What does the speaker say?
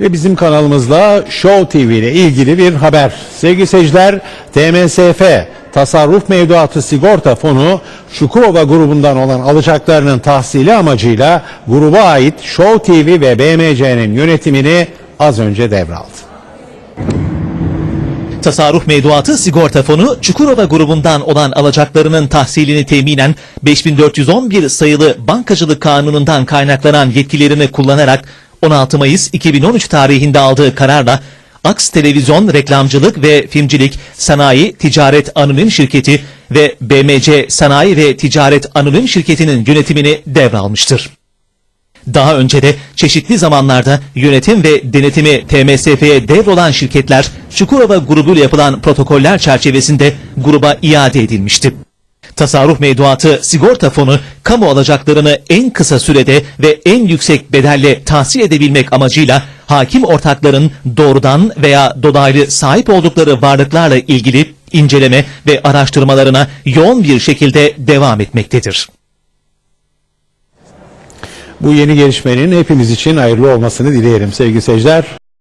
Ve bizim kanalımızda Show TV ile ilgili bir haber. Sevgili seyirciler, TMSF Tasarruf Mevduatı Sigorta Fonu Çukurova grubundan olan alacaklarının tahsili amacıyla gruba ait Show TV ve BMC'nin yönetimini az önce devraldı. Tasarruf Mevduatı Sigorta Fonu Çukurova grubundan olan alacaklarının tahsilini teminen 5411 sayılı Bankacılık Kanunu'ndan kaynaklanan yetkilerini kullanarak 16 Mayıs 2013 tarihinde aldığı kararla Aks Televizyon Reklamcılık ve Filmcilik Sanayi Ticaret Anonim Şirketi ve BMC Sanayi ve Ticaret Anonim Şirketi'nin yönetimini devralmıştır. Daha önce de çeşitli zamanlarda yönetim ve denetimi TMSF'ye devrolan şirketler Çukurova grubuyla yapılan protokoller çerçevesinde gruba iade edilmişti. Tasarruf Mevduatı Sigorta Fonu kamu alacaklarını en kısa sürede ve en yüksek bedelle tahsil edebilmek amacıyla hakim ortakların doğrudan veya dolaylı sahip oldukları varlıklarla ilgili inceleme ve araştırmalarına yoğun bir şekilde devam etmektedir. Bu yeni gelişmenin hepimiz için hayırlı olmasını dileyelim sevgili seyirciler.